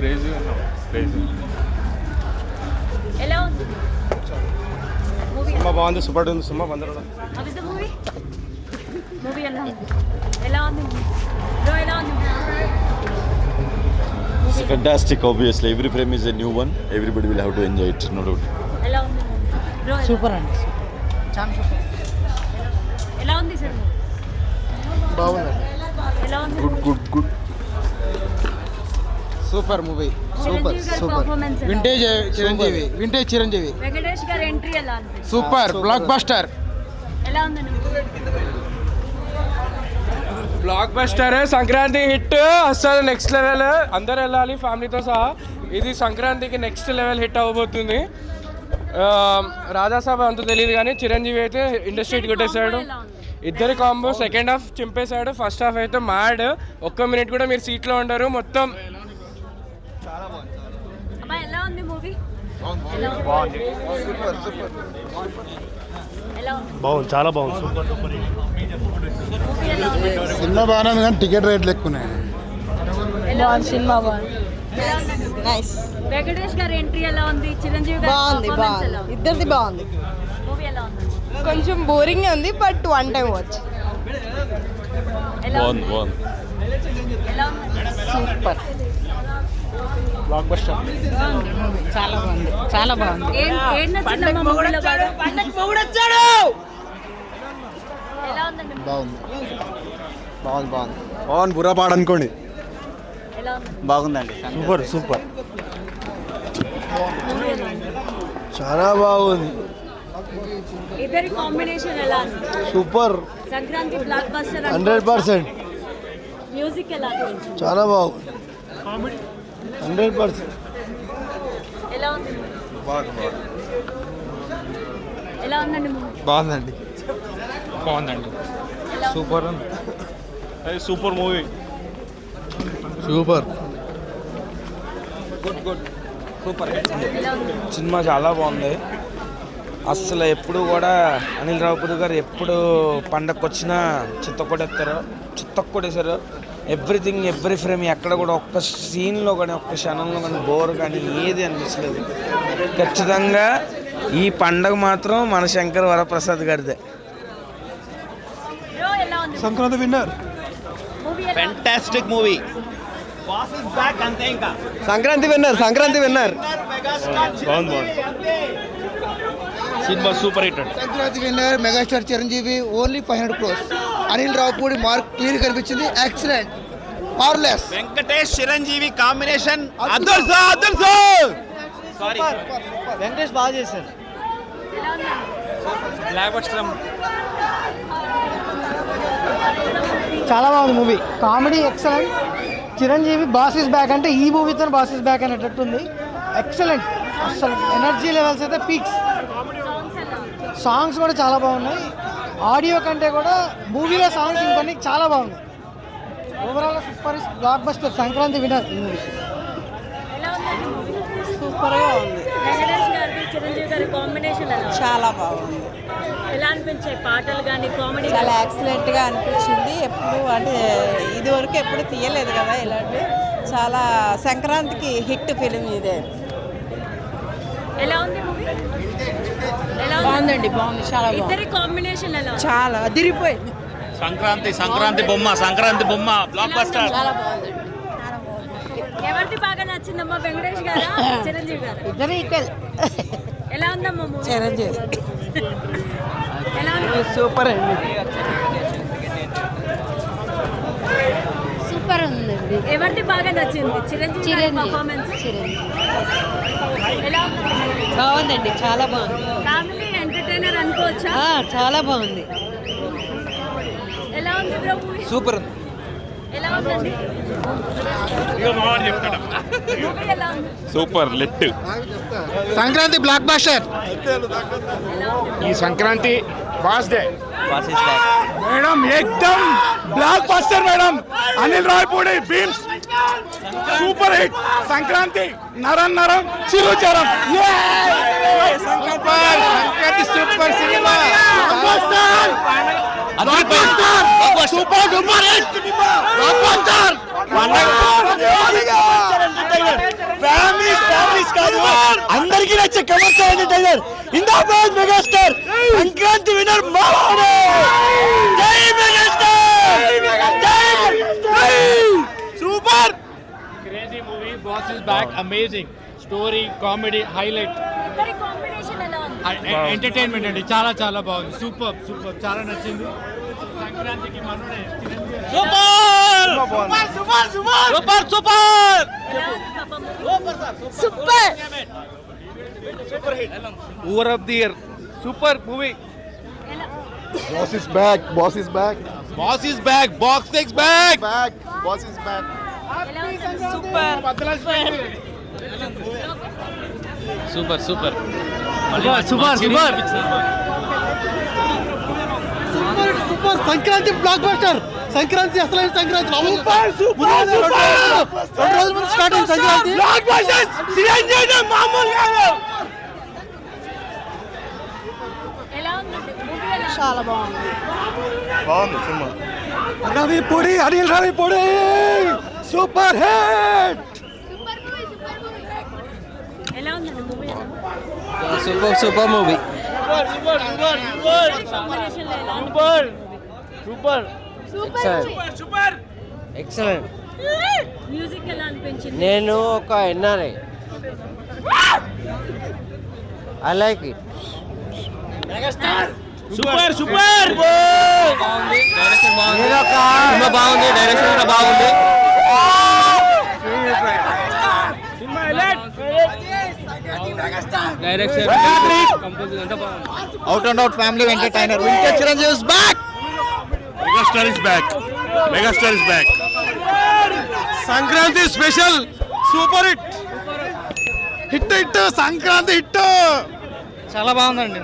Crazy ఉన్నాం crazy ఎలా ఉంది మూవీ సినిమా బాగుంది సూపర్ ఉంది సినిమా Bandar how is the movie movie ఎలా ఉంది ఎలా ఉంది బ్రో ఎలా ఉంది It's fantastic, obviously. Every frame is a new one. Everybody will have to enjoy it, no doubt. ఎలా ఉంది బ్రో సూపర్ అండి చాలా సూపర్ ఎలా ఉంది సార్ బాగుందండి ఎలా ఉంది Good, good, good. Super movie. Super super. Vintage Chiranjeevi vintage Chiranjeevi. Venkatesh గారి ఎంట్రీ ఎలా ఉంది సూపర్ బ్లాక్ బస్టర్ ఎలా ఉందండి బ్లాక్ బస్టర్ సంక్రాంతి హిట్ అసలు నెక్స్ట్ లెవెల్ అందరు వెళ్ళాలి ఫ్యామిలీతో సహా. ఇది సంక్రాంతికి నెక్స్ట్ లెవెల్ హిట్ అవ్వబోతుంది. ఆ, రాజాసాబ్ అంత తెలియదు కానీ చిరంజీవి అయితే ఇండస్ట్రీ కొట్టేశాడు. ఉంది? ఇద్దరి కాంబో సెకండ్ హాఫ్ చింపేశాడు ఫస్ట్ హాఫ్ అయితే మ్యాడ్ ఒక్క మినిట్ కూడా మీరు సీట్లో ఉండరు. మొత్తం ఎలా ఉంది మూవీ ఎలా ఉంది? బాగుంది. చాలా బాగుంది. సూపర్ సినిమా బాగానే ఉంది కానీ టికెట్ రేట్లు ఎక్కువ సినిమా బాగుంది. నైస్ వెంకటేష్ గారి ఎంట్రీ ఎలా ఉంది? చిరంజీవి బాగుంది బాగుంది. ఇద్దరిది బాగుంది. మూవీ ఎలా ఉంది? కొంచెం బోరింగ్ ఉంది బట్ వన్ టైం వాచ్. ఎలా ఉంది? సూపర్ బ్లాక్ బస్టర్ చాలా బాగుంది. చాలా బాగుంది. బాగుంది. బాగుంది బాగుంది. పవన్ బుర్రా పాడు అనుకోండి. ఎలా ఉంది బాగుందండి. సూపర్ సూపర్ చాలా బాగుంది. ఇద్దరి కాంబినేషన్ ఎలా ఉంది? Super Sankranti blockbuster hundred percent music ఎలా చాలా బాగుంది. Hundred percent. బాగుందండి. బాగుందండి? సూపర్ అది super movie. Super. Good good. Super. Cinema చాలా బాగుంది. అసలు ఎప్పుడు కూడా అనిల్ రావుపూడి గారు ఎప్పుడు పండగకు వచ్చినా చిత్తకొడేస్తారు చిత్తకొడేశారు ఎవ్రీథింగ్ ఎవ్రీ ఫ్రేమ్ ఎక్కడ కూడా ఒక్క సీన్లో కానీ ఒక్క క్షణంలో కానీ బోర్ కానీ ఏది అనిపించలేదు. ఖచ్చితంగా ఈ పండగ మాత్రం మన శంకర్ వరప్రసాద్ గారిదే. Sankranti winner? Fantastic movie Sankranti winner Sankranti winner. బాగుంది బాగుంది cinema super hit Sankranti winner megastar Chiranjeevi only five hundred crores Anil Ravipudi mark clear కనిపించింది. Excellent marvellous Venkatesh Chiranjeevi combination. Others others sorry Venkatesh బాగా చేశారు. చాలా బాగుంది movie. Comedy excellent Chiranjeevi boss is back అంటే ఈ మూవీతో boss is back అనేటట్టు ఉంది. ఎక్సలెంట్ అసలు ఎనర్జీ లెవెల్స్ అయితే పీక్స్ సాంగ్స్ కూడా చాలా బాగున్నాయి. ఆడియో కంటే కూడా మూవీలో సాంగ్స్ ఇంకొన్ని చాలా బాగున్నాయి overall super blockbuster Sankranti winner ఈ మూవీ ఎలా ఉందండి మూవీ సూపర్గా ఉంది చిరంజీవి గారి కాంబినేషన్? చాలా బాగుంది. ఎలా అనిపించాయి పాటలు కానీ కామెడీ చాలా యాక్సిలెంట్గా అనిపించింది. ఎప్పుడు అంటే ఇదివరకు ఎప్పుడు తీయలేదు కదా ఇలాంటి. చాలా సంక్రాంతికి హిట్ ఫిలిం ఇదే. ఎలా ఉంది బాగుందండి బాగుంది చాలా బాగుంది. ఇద్దరి కాంబినేషన్ ఎలా ఉంది? చాలా అదిరిపోయింది సంక్రాంతి సంక్రాంతి బొమ్మ సంక్రాంతి బొమ్మ బ్లాక్ బస్టర్ చాలా బాగుందండి ఎవరిది బాగా నచ్చిందమ్మా? వెంకటేష్ గారా చిరంజీవి గారు? ఇద్దరు ఈక్వల్ ఎలా ఉందమ్మా మూవీ? చిరంజీవి. ఎలా ఉంది? సూపర్ అండి. సూపర్ ఉందండి. ఎవరిది బాగా నచ్చింది? చిరంజీవి గారి చిరంజీవి. పర్ఫార్మెన్స్ ఎలా ఉంది? బాగుందండి చాలా బాగుంది. ఫ్యామిలీ అనుకోవచ్చా? ఆ, చాలా బాగుంది. ఎలా ఉంది బ్రో మూవీ? సూపర్. ఎలా ఉందండి? మూవీ ఎలా ఉంది? సూపర్ లెట్. Sankranti blockbuster. ఈ Sankranti day. Madam ఎక్దమ్ blockbuster madam. Anil Ravipudi Bheems super hit. Sankranti నరం నరం చిరుచరం. Sankranti super cinema. Super duper hit అందరికీ నచ్చే కమర్షియల్ టైలర్ ఇందాబాద్ మెగాస్టార్ సంక్రాంతి విన్నర్ మావాడే జై మెగాస్టార్ జై super crazy movie boss is back amazing story comedy highlight ఇద్దరి కాంబినేషన్ ఎలా ఉంది ఎంటర్టైన్మెంట్ అండి. చాలా చాలా బాగుంది. సూపర్ సూపర్ చాలా నచ్చింది. సంక్రాంతికి మనోడే super! Super super super! Super over of the year super movie boss is back boss is back boss is back box next back back boss is back super. Super super. Super super. Sankranti blockbuster Sankranti అసలైన Sankranti. Super super రెండు రోజుల ముందు start అయింది Sankranti. Block buster Chiranjeevi మామూలు కాదు? చాలా బాగుంది. బాగుంది సినిమా. రవి పొడి అనిల్ రవి పొడి. Super hit! Movie? Super super movie లో ఎలా ఉంది సూపర్ ఎక్సలెంట్ మ్యూజిక్ ఎలా అనిపించింది? నేను ఒక NRI I like it super super బాగుంది డైరెక్షన్ బాగుంది బాగుంది డైరెక్షన్ కూడా బాగుంది. డైరెక్షన్ కంపోజింగ్ అంతా బాగుంది out and out family entertainer winter Chiranjeevi is back megastar is back megastar is back Sankranti special. Super hit. Hit hit Sankranti hit. చాలా బాగుందండి.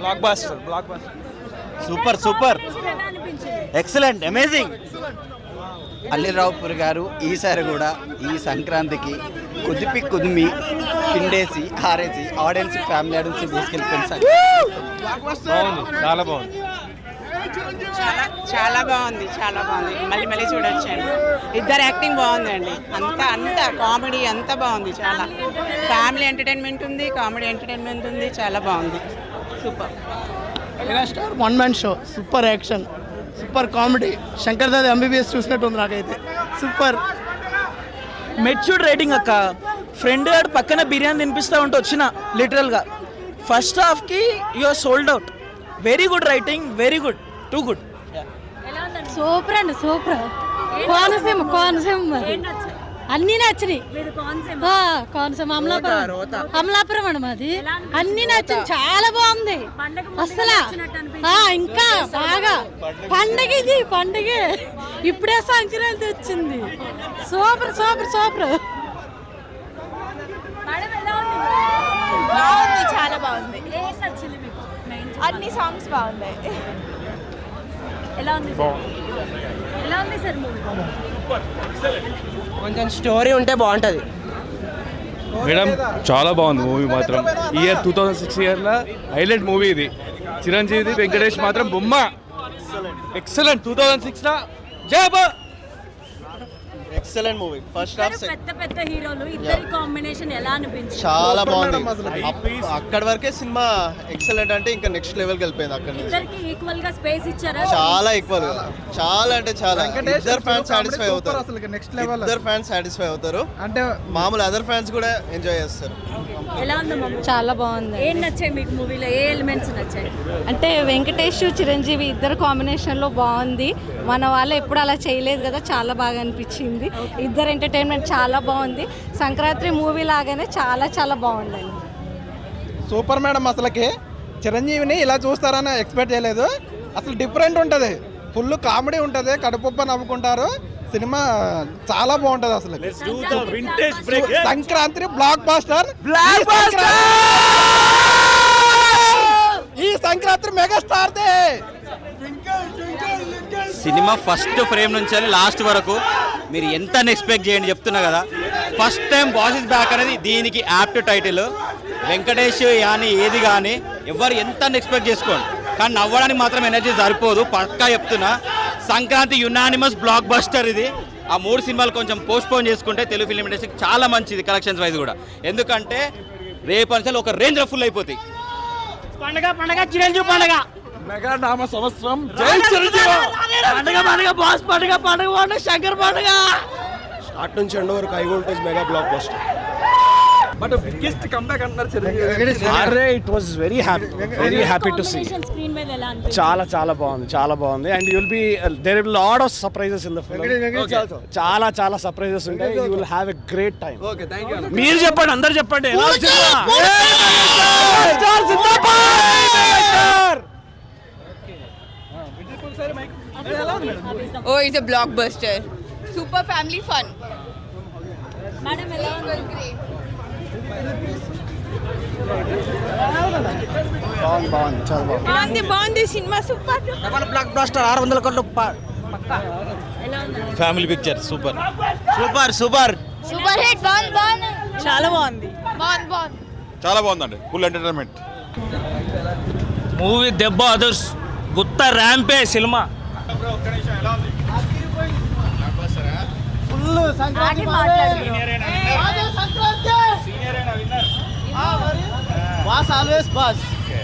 Blockbuster blockbuster super super excellent amazing అల్లిరావుపూర్ గారు ఈసారి కూడా ఈ సంక్రాంతికి కుదిపి కుదిమి పిండేసి ఆరేసి ఆడియన్స్ ఫ్యామిలీ ఆడియన్స్ తీసుకెళ్ళిపోయింది సార్ బాగుంది చాలా బాగుంది. చాలా చాలా బాగుంది చాలా బాగుంది. మళ్ళీ మళ్ళీ చూడొచ్చండి. ఇద్దరు యాక్టింగ్ బాగుందండి. అంతా అంతా కామెడీ అంతా బాగుంది చాలా. ఫ్యామిలీ ఎంటర్టైన్మెంట్ ఉంది కామెడీ ఎంటర్టైన్మెంట్ ఉంది చాలా బాగుంది. Super megastar one man show super action super comedy. Shankar Dada MBBS చూసినట్టు ఉంది నాకైతే. సూపర్. మెచ్యూర్డ్ రేటింగ్ అక్క. ఫ్రెండ్ గారు పక్కన బిర్యానీ తినిపిస్తూ ఉంటే వచ్చిన లిటరల్గా first హాఫ్కి you're sold out very good writing very good too good super అండి సూపర్. కోనసీమ కోనసీమ అన్ని నచ్చినాయి. మీరు కాన్సెప్ట్ ఆ, కోనసీమ అమలాపురం. అమలాపురం అండి మాది అన్ని నచ్చింది చాలా బాగుంది. అసలు. ఇంకా బాగా. పండగ ఇది పండగ. ఇప్పుడే సంక్రాంతి వచ్చింది. Super super super. బాగుంది చాలా బాగుంది. అన్ని సాంగ్స్ బాగున్నాయి. ఎలా ఉంది సార్? ఎలా ఉంది సార్ మూవీ? కొంచెం స్టోరీ ఉంటే బాగుంటుంది. మేడం చాలా బాగుంది మూవీ మాత్రం. ఇయర్ టూ థౌజండ్ సిక్స్ ఇయర్లో హైలైట్ మూవీ ఇది. చిరంజీవి వెంకటేష్ మాత్రం బొమ్మ. ఎక్సలెంట్ టూ థౌజండ్ సిక్స్లో జై ఎక్సలెంట్ మూవీ ఫస్ట్ ఇద్దరు పెద్ద పెద్ద హీరోలు ఇద్దరి కాంబినేషన్ ఎలా అనిపించింది? చాలా బాగుంది. అక్కడ వరకే సినిమా ఎక్సలెంట్ అంటే ఇంకా నెక్స్ట్ లెవెల్కి వెళ్ళిపోయింది అక్కడ నుంచి. ఇద్దరికి ఈక్వల్గా స్పేస్ ఇచ్చారా? చాలా ఈక్వల్ చాలా అంటే చాలా. ఇద్దరు ఫ్యాన్స్ సాటిస్ఫై అవుతారు. నెక్స్ట్ ఇద్దరు ఫ్యాన్స్ సాటిస్ఫై అవుతారు. అంటే మామూలు అదర్ ఫ్యాన్స్ కూడా ఎంజాయ్ చేస్తారు. ఎలా ఉంది మమ్మీ? చాలా బాగుంది. ఏం నచ్చాయి మీకు మూవీలో ఏ ఎలిమెంట్స్ నచ్చాయి? అంటే వెంకటేష్ చిరంజీవి ఇద్దరు కాంబినేషన్లో బాగుంది. మన వాళ్ళు ఎప్పుడు అలా చేయలేదు కదా చాలా బాగా అనిపించింది. ఇద్దరు ఎంటర్టైన్మెంట్ చాలా బాగుంది. సంక్రాంతి మూవీ లాగానే చాలా చాలా బాగుందండి. సూపర్ మేడం అసలుకి. చిరంజీవిని ఇలా చూస్తారని ఎక్స్పెక్ట్ చేయలేదు. అసలు డిఫరెంట్ ఉంటుంది. ఫుల్ కామెడీ ఉంటుంది కడుపుప్ప నవ్వుకుంటారు. సినిమా చాలా బాగుంటుంది అసలు vintage break Sankranti blockbuster block ఈ సంక్రాంతి మెగాస్టార్ దే సినిమా ఫస్ట్ ఫ్రేమ్ నుంచి లాస్ట్ వరకు మీరు ఎంత ఎక్స్పెక్ట్ చేయండి చెప్తున్నా కదా. ఫస్ట్ టైం బాసిస్ బ్యాక్ అనేది దీనికి యాప్ట్ టైటిల్ వెంకటేష్ కానీ ఏది కానీ ఎవరు ఎంత ఎక్స్పెక్ట్ చేసుకోండి. కానీ నవ్వడానికి మాత్రం ఎనర్జీ సరిపోదు. పక్కా చెప్తున్నా. సంక్రాంతి యునానిమస్ బ్లాక్ బస్టర్ ఇది. ఆ మూడు సినిమాలు కొంచెం పోస్ట్పోన్ చేసుకుంటే తెలుగు ఫిలిం ఇండస్ట్రీకి చాలా మంచిది కలెక్షన్స్ వైజ్ కూడా. ఎందుకంటే రేపు అంశాలు ఒక రేంజ్ ఫుల్ అయిపోతాయి. పండగ పండగ చిరంజీవి పండగ. మెగా నామ సంవత్సరం జై చిరంజీవి పండగ పండగ బాస్ పండగ పండగ పండగ శంకర్ పండగ స్టార్ట్ నుంచి ఎండ్ వరకు high voltage mega blockbuster but biggest comeback అంటున్నారు చిరంజీవి అరే it was very happy very happy to see screen మీద ఎలా అనిపించింది చాలా చాలా బాగుంది చాలా బాగుంది and you'll be there will lot of surprises in the చాలా చాలా సర్ప్రైజెస్ ఉంటాయి you will have a great time మీరు చెప్పండి అందరు చెప్పండి? ఓ it's blockbuster super family fun madam ఎలా ఉంది? బాగుంది బాగుంది చాలా బాగుంది. బాగుంది బాగుంది సినిమా సూపర్ బ్లాక్ బ్లాస్టర్ ఆరు వందల కోట్లు ఎలా ఉంది? Family picture super super super super hit బాగుంది బాగుంది. చాలా బాగుంది. బాగుంది బాగుంది. చాలా బాగుందండి ఫుల్ ఎంటర్టైన్మెంట్ మూవీ దెబ్బ అదర్స్ గుత్త ర్యాంపే సినిమా ఆగి మాట్లాడు బాస్ ఆల్వేస్ బాస్